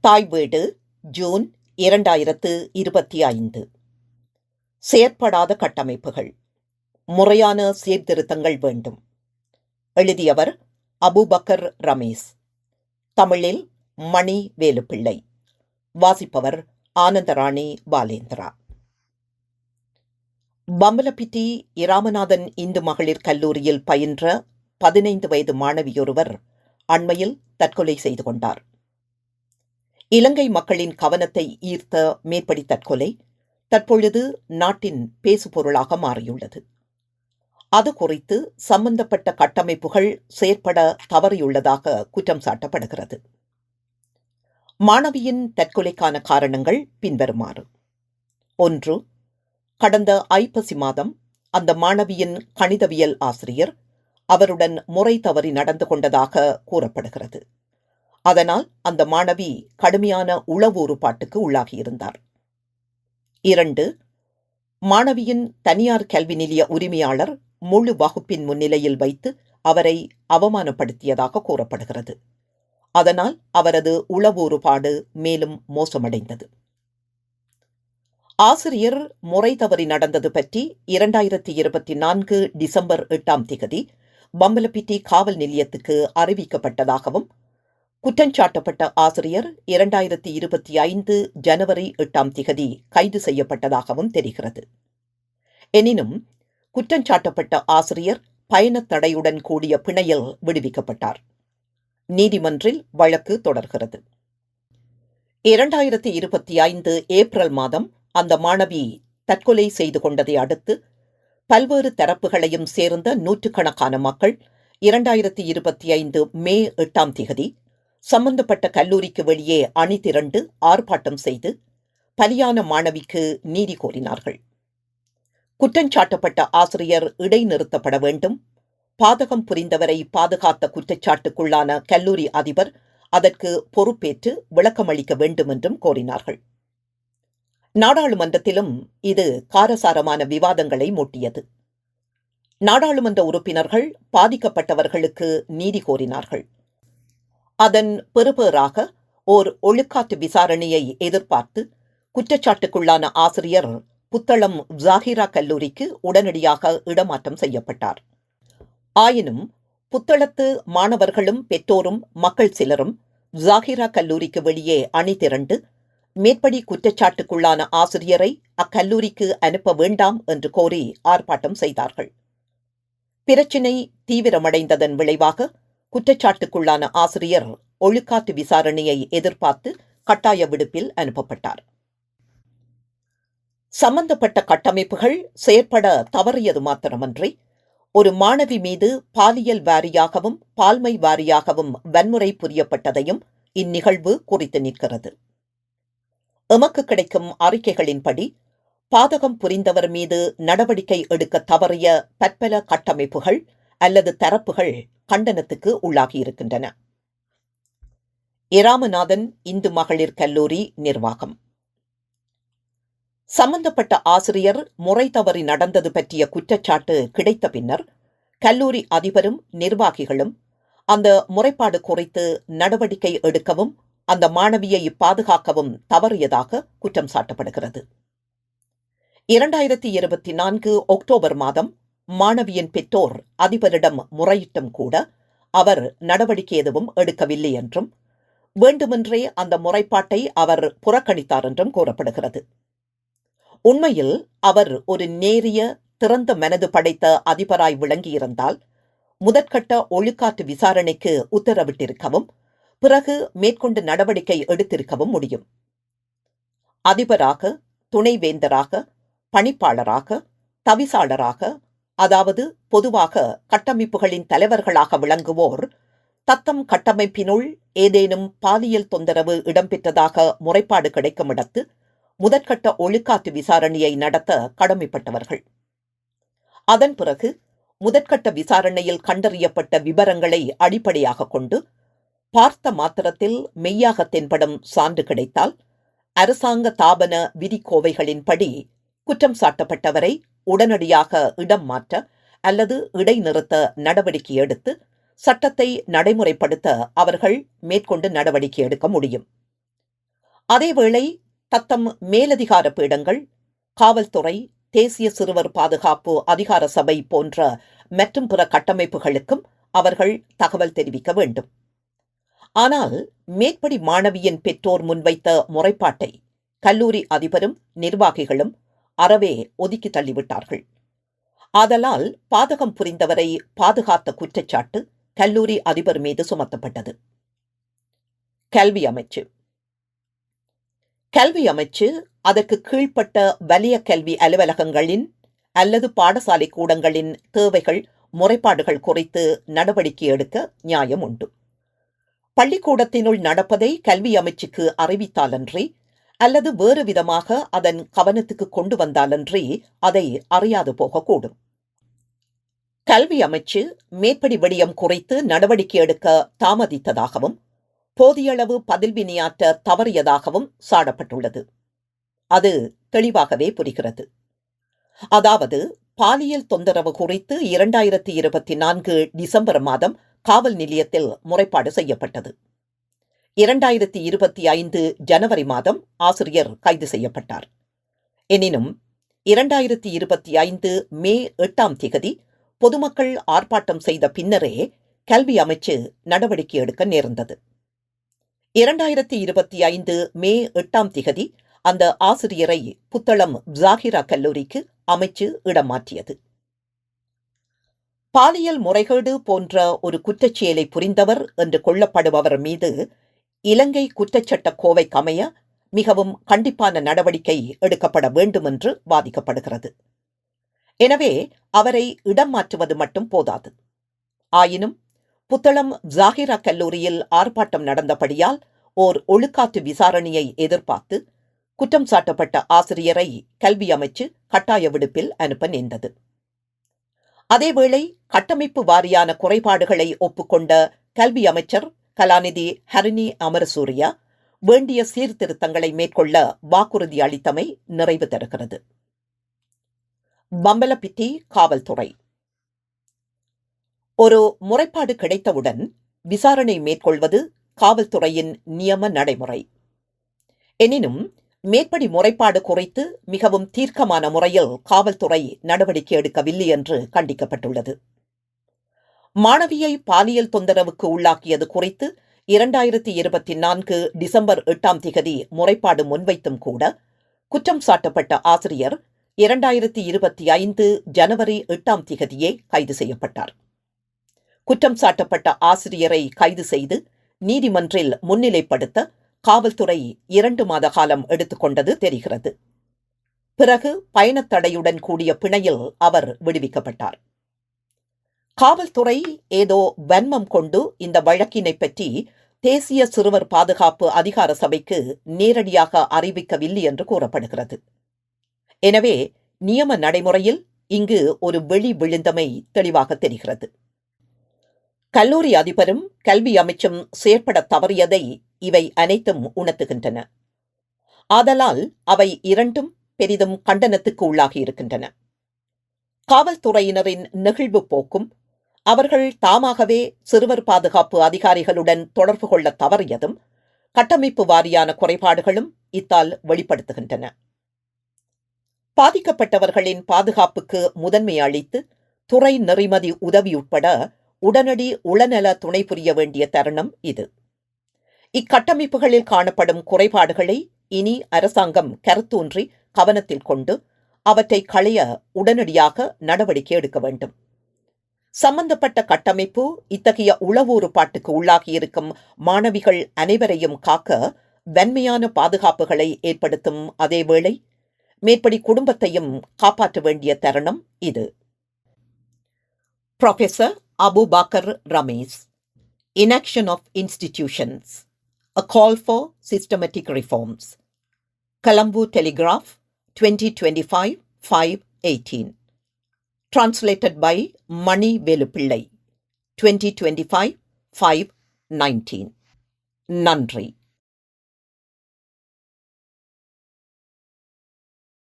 தாய் வீடு ஜூன் இரண்டாயிரத்து இருபத்தி ஐந்து. செயற்படாத கட்டமைப்புகள். முறையான சீர்திருத்தங்கள் வேண்டும். எழுதியவர் அபுபக்கர் ரமேஷ். தமிழில் மணி வேலுப்பிள்ளை. வாசிப்பவர் ஆனந்தராணி பாலேந்திரா. பம்பலப்பிட்டி இராமநாதன் இந்து மகளிர் கல்லூரியில் பயின்ற பதினைந்து வயது மாணவியொருவர் அண்மையில் தற்கொலை செய்து கொண்டார். இலங்கை மக்களின் கவனத்தை ஈர்த்த மேற்படி தற்கொலை தற்பொழுது நாட்டின் பேசுபொருளாக மாறியுள்ளது. அது குறித்து சம்பந்தப்பட்ட கட்டமைப்புகள் செயற்பட தவறியுள்ளதாக குற்றம் சாட்டப்படுகிறது. மாணவியின் தற்கொலைக்கான காரணங்கள் பின்வருமாறு. ஒன்று கடந்த ஐப்பசி மாதம் அந்த மாணவியின் கணிதவியல் ஆசிரியர் அவருடன் முறை தவறி நடந்து கொண்டதாக கூறப்படுகிறது. அதனால் அந்த மாணவி கடுமையான உளவூறுபாட்டுக்கு உள்ளாகியிருந்தார் இரண்டு மாணவியின் தனியார் கல்வி நிலைய உரிமையாளர் முழு வகுப்பின் முன்னிலையில் வைத்து அவரை அவமானப்படுத்தியதாக கூறப்படுகிறது. அதனால் அவரது உளவூறுபாடு மேலும் மோசமடைந்தது. ஆசிரியர் முறை தவறி நடந்தது பற்றி இரண்டாயிரத்தி இருபத்தி நான்கு டிசம்பர் எட்டாம் திகதி பம்பலப்பிட்டி காவல் நிலையத்துக்கு அறிவிக்கப்பட்டதாகவும் குற்றஞ்சாட்டப்பட்ட ஆசிரியர் இரண்டாயிரத்தி இருபத்தி ஐந்து ஜனவரி எட்டாம் திகதி கைது செய்யப்பட்டதாகவும் தெரிகிறது. எனினும் குற்றஞ்சாட்டப்பட்ட ஆசிரியர் பயணத் தடையுடன் கூடிய பிணையில் விடுவிக்கப்பட்டார். நீதிமன்றில் வழக்கு தொடர்கிறது. இரண்டாயிரத்தி இருபத்தி ஐந்து ஏப்ரல் மாதம் அந்த மாணவி தற்கொலை செய்து கொண்டதை அடுத்து பல்வேறு தரப்புகளையும் சேர்ந்த நூற்றுக்கணக்கான மக்கள் இரண்டாயிரத்தி இருபத்தி ஐந்து மே எட்டாம் திகதி சம்பந்தப்பட்ட கல்லூரிக்கு வெளியே அணி திரண்டு ஆர்ப்பாட்டம் செய்து பலியான மாணவிக்கு நீதி கோரினார்கள். குற்றஞ்சாட்டப்பட்ட ஆசிரியர் இடைநிறுத்தப்பட வேண்டும். பாதகம் புரிந்தவரை பாதுகாத்த குற்றச்சாட்டுக்குள்ளான கல்லூரி அதிபர் அதற்கு பொறுப்பேற்று விளக்கமளிக்க வேண்டும் என்றும் கோரினார்கள். நாடாளுமன்றத்திலும் இது காரசாரமான விவாதங்களை மூட்டியது. நாடாளுமன்ற உறுப்பினர்கள் பாதிக்கப்பட்டவர்களுக்கு நீதி கோரினார்கள். அதன் பெறுபேறாக ஓர் ஒழுக்காற்று விசாரணையை எதிர்பார்த்து குற்றச்சாட்டுக்குள்ளான ஆசிரியர் புத்தளம் ஜாகிரா கல்லூரிக்கு உடனடியாக இடமாற்றம் செய்யப்பட்டார். ஆயினும் புத்தளத்து மாணவர்களும் பெற்றோரும் மக்கள் சிலரும் ஜாகிரா கல்லூரிக்கு வெளியே அணி திரண்டு மேற்படி குற்றச்சாட்டுக்குள்ளான ஆசிரியரை அக்கல்லூரிக்கு அனுப்ப வேண்டாம் என்று கோரி ஆர்ப்பாட்டம் செய்தார்கள். பிரச்சினை தீவிரமடைந்ததன் விளைவாக குற்றச்சாட்டுக்குள்ளான ஆசிரியர் ஒழுக்காற்று விசாரணையை எதிர்பார்த்து கட்டாய விடுப்பில் அனுப்பப்பட்டார். சம்பந்தப்பட்ட கட்டமைப்புகள் செயற்பட தவறியது மாத்திரமன்றி ஒரு மாணவி மீது பாலியல் வாரியாகவும் பால்மை வாரியாகவும் வன்முறை புரியப்பட்டதையும் இந்நிகழ்வு குறித்து நிற்கிறது. எமக்கு கிடைக்கும் அறிக்கைகளின்படி பாதகம் புரிந்தவர் மீது நடவடிக்கை எடுக்க தவறிய பற்பல கட்டமைப்புகள் அல்லது தரப்புகள் கண்டனத்துக்கு உள்ளாகியிருக்கின்றன இராமநாதன் இந்து மகளிர் கல்லூரி நிர்வாகம். சம்பந்தப்பட்ட ஆசிரியர் முறை தவறி நடந்தது பற்றிய குற்றச்சாட்டு கிடைத்த பின்னர் கல்லூரி அதிபரும் நிர்வாகிகளும் அந்த முறைப்பாடு குறித்து நடவடிக்கை எடுக்கவும் அந்த மாணவியை பாதுகாக்கவும் தவறியதாக குற்றம் சாட்டப்படுகிறது. இரண்டாயிரத்தி இருபத்தி நான்கு அக்டோபர் மாதம் மாணவியின் பெற்றோர் அதிபரிடம் முறையிட்டும் கூட அவர் நடவடிக்கை எதுவும் எடுக்கவில்லை என்றும் வேண்டுமென்றே அந்த முறைப்பாட்டை அவர் புறக்கணித்தார் என்றும் கூறப்படுகிறது. உண்மையில் அவர் ஒரு நேரிய திறந்த மனது படைத்த அதிபராய் விளங்கியிருந்தால் முதற்கட்ட ஒழுக்காற்று விசாரணைக்கு உத்தரவிட்டிருக்கவும் பிறகு மேற்கொண்டு நடவடிக்கை எடுத்திருக்கவும் முடியும். அதிபராக துணைவேந்தராக பணிப்பாளராக தவிசாளராக அதாவது பொதுவாக கட்டமைப்புகளின் தலைவர்களாக விளங்குவோர் தத்தம் கட்டமைப்பினுள் ஏதேனும் பாலியல் தொந்தரவு இடம்பெற்றதாக முறைப்பாடு கிடைக்கும் இடத்து முதற்கட்ட ஒழுக்காற்று விசாரணையை நடத்த கடமைப்பட்டவர்கள். அதன் பிறகு முதற்கட்ட விசாரணையில் கண்டறியப்பட்ட விவரங்களை அடிப்படையாக கொண்டு பார்த்த மாத்திரத்தில் மெய்யாக தென்படும் சான்று கிடைத்தால் அரசாங்க தாபன விதிக்கோவைகளின்படி குற்றம் சாட்டப்பட்டவரை உடனடியாக இடம் மாற்ற அல்லது இடைநிறுத்த நடவடிக்கை எடுத்து சட்டத்தை நடைமுறைப்படுத்த அவர்கள் மேற்கொண்டு நடவடிக்கை எடுக்க முடியும். அதேவேளை தத்தம் மேலதிகார பீடங்கள் காவல்துறை தேசிய சிறுவர் பாதுகாப்பு அதிகார சபை போன்ற மற்றும் பிற கட்டமைப்புகளுக்கும் அவர்கள் தகவல் தெரிவிக்க வேண்டும். ஆனால் மேற்படி மாணவியின் பெற்றோர் முன்வைத்த முறைப்பாட்டை கல்லூரி அதிபரும் நிர்வாகிகளும் அறவே ஒதுக்கி தள்ளிவிட்டார்கள். ஆதலால் பாதகம் புரிந்தவரை பாதுகாத்த குற்றச்சாட்டு கல்லூரி அதிபர் மீது சுமத்தப்பட்டது. கல்வி அமைச்சு. கல்வி அமைச்சு அதற்கு கீழ்ப்பட்ட வலிய கல்வி அலுவலகங்களின் அல்லது பாடசாலை கூடங்களின் தேவைகள் முறைப்பாடுகள் குறித்து நடவடிக்கை எடுக்க நியாயம் உண்டு. பள்ளிக்கூடத்தினுள் நடப்பதை கல்வி அமைச்சுக்கு அறிவித்தாலன்றி அல்லது வேறு விதமாக அதன் கவனத்துக்கு கொண்டு வந்தாலன்றி அதை அறியாது போகக்கூடும். கல்வி அமைச்சு மேற்படி விடயம் குறைத்து நடவடிக்கை எடுக்க தாமதித்ததாகவும் போதியளவு பதில் வினையாற்ற தவறியதாகவும் சாடப்பட்டுள்ளது. அது தெளிவாகவே புரிகிறது. அதாவது பாலியல் தொந்தரவு குறித்து இரண்டாயிரத்தி இருபத்தி நான்கு டிசம்பர் மாதம் காவல் நிலையத்தில் முறைப்பாடு செய்யப்பட்டது. இரண்டாயிரத்தி இருபத்தி ஐந்து ஜனவரி மாதம் ஆசிரியர் கைது செய்யப்பட்டார். எனினும் இரண்டாயிரத்தி இருபத்தி ஐந்து மே எட்டாம் திகதி பொதுமக்கள் ஆர்ப்பாட்டம் செய்த பின்னரே கல்வி அமைச்சு நடவடிக்கை எடுக்க நேர்ந்தது. இரண்டாயிரத்தி இருபத்தி ஐந்து மே எட்டாம் திகதி அந்த ஆசிரியரை புத்தளம் ஜாகிரா கல்லூரிக்கு அமைச்சு இடம் மாற்றியது. பாலியல் முறைகேடு போன்ற ஒரு குற்றச்செயலை புரிந்தவர் என்று கொள்ளப்படுபவர் மீது இலங்கை குற்றச்சட்ட கோவைக்கமைய மிகவும் கண்டிப்பான நடவடிக்கை எடுக்கப்பட வேண்டும் என்று வாதிக்கப்படுகிறது. எனவே அவரை இடம் மாற்றுவது மட்டும் போதாது. ஆயினும் புத்தளம் ஜாகிரா கல்லூரியில் ஆர்ப்பாட்டம் நடந்தபடியால் ஓர் ஒழுக்காற்று விசாரணையை எதிர்பார்த்து குற்றம் சாட்டப்பட்ட ஆசிரியரை கல்வி அமைச்சு கட்டாய விடுப்பில் அனுப்ப நேர்ந்தது. அதேவேளை கட்டமைப்பு வாரியான குறைபாடுகளை ஒப்புக்கொண்ட கல்வி அமைச்சர் கலாநிதி ஹரிணி அமரசூரியா வேண்டிய சீர்திருத்தங்களை மேற்கொள்ள வாக்குறுதி அளித்தமை நிறைவு தருகிறது. பம்பலப்பிட்டி காவல்துறை. ஒரு முறைப்பாடு கிடைத்தவுடன் விசாரணை மேற்கொள்வது காவல்துறையின் நியம நடைமுறை. எனினும் மேற்படி முறைப்பாடு குறித்து மிகவும் தீர்க்கமான முறையில் காவல்துறை நடவடிக்கை எடுக்கவில்லை என்று கண்டிக்கப்பட்டுள்ளது. மாணவியை பாலியல் தொந்தரவுக்கு உள்ளாக்கியது குறித்து இரண்டாயிரத்தி இருபத்தி நான்கு டிசம்பர் எட்டாம் திகதி முறைப்பாடு முன்வைத்தும் கூட குற்றம் சாட்டப்பட்ட ஆசிரியர் இரண்டாயிரத்தி இருபத்தி ஐந்து ஜனவரி எட்டாம் திகதியே கைது செய்யப்பட்டார். குற்றம் சாட்டப்பட்ட ஆசிரியரை கைது செய்து நீதிமன்றில் முன்னிலைப்படுத்த காவல்துறை இரண்டு மாத காலம் எடுத்துக்கொண்டது தெரிகிறது. பிறகு பயணத்தடையுடன் கூடிய பிணையில் அவர் விடுவிக்கப்பட்டார். காவல்துறை ஏதோ வன்மம் கொண்டு இந்த வழக்கினை பற்றி தேசிய சிறுவர் பாதுகாப்பு அதிகார சபைக்கு நேரடியாக அறிவிக்கவில்லை என்று கூறப்படுகிறது. எனவே நியம நடைமுறையில் இங்கு ஒரு வெளி விழுந்தமை தெளிவாக தெரிகிறது. கல்லூரி அதிபரும் கல்வி அமைச்சும் செயற்பட தவறியதை இவை அனைத்தும் உணர்த்துகின்றன. ஆதலால் அவை இரண்டும் பெரிதும் கண்டனத்துக்கு உள்ளாகி இருக்கின்றன. காவல்துறையினரின் நெகிழ்வு போக்கும் அவர்கள் தாமாகவே சிறுவர் பாதுகாப்பு அதிகாரிகளுடன் தொடர்பு கொள்ள தவறியதும் கட்டமைப்பு வாரியான குறைபாடுகளும் இத்தால் வெளிப்படுத்துகின்றன. பாதிக்கப்பட்டவர்களின் பாதுகாப்புக்கு முதன்மை அளித்து துறை நெறிமதி உதவி உட்பட உடனடி உளநல துணை புரிய வேண்டிய தருணம் இது. இக்கட்டமைப்புகளில் காணப்படும் குறைபாடுகளை இனி அரசாங்கம் கருத்தூன்றி கவனத்தில் கொண்டு அவற்றை களைய உடனடியாக நடவடிக்கை எடுக்க வேண்டும். சம்பந்தப்பட்ட கட்டமைப்பு இத்தகைய உளவூறுபாட்டுக்கு உள்ளாகியிருக்கும் மாணவிகள் அனைவரையும் காக்க வன்மையான பாதுகாப்புகளை ஏற்படுத்தும் அதேவேளை மேற்படி குடும்பத்தையும் காப்பாற்ற வேண்டிய தருணம் இது. Professor Abu Bakkar Ramesh Inaction of Institutions A Call for Systematic Reforms Colombo Telegraph 2025 518 Translated by Mani Velupillai. 2025 519. Nandri.